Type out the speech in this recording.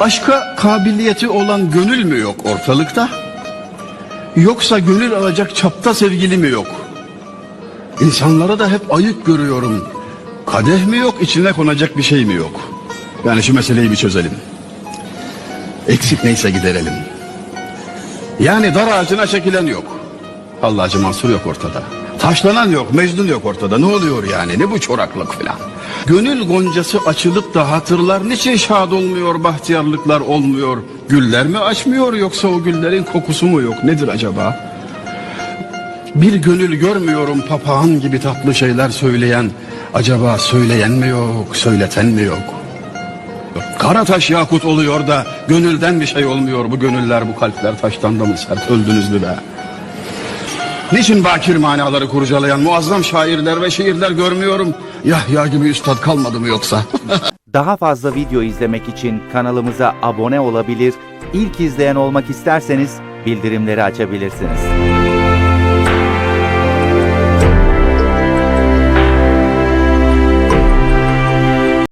Aşka kabiliyeti olan gönül mü yok ortalıkta? Yoksa gönül alacak çapta sevgili mi yok? İnsanlara da hep ayık görüyorum. Kadeh mi yok, içine konacak bir şey mi yok? Yani şu meseleyi bir çözelim. Eksik neyse giderelim. Yani dar ağacına çekilen yok. Hallacı Mansur yok ortada. Taşlanan yok, Mecnun yok ortada. Ne oluyor yani? Ne bu çoraklık falan? Gönül goncası açılıp da hatırlar niçin şad olmuyor, bahtiyarlıklar olmuyor? Güller mi açmıyor yoksa o güllerin kokusu mu yok? Nedir acaba? Bir gönül görmüyorum papağan gibi tatlı şeyler söyleyen. Acaba söyleyen mi yok, söyleten mi yok? Kara taş yakut oluyor da gönülden bir şey olmuyor. Bu gönüller, bu kalpler taştan da mı sert öldünüz mü be? Niçin bakir manaları kurcalayan muazzam şairler ve şiirler görmüyorum? Yahya gibi üstad kalmadı mı yoksa? Daha fazla video izlemek için kanalımıza abone olabilir, ilk izleyen olmak isterseniz bildirimleri açabilirsiniz.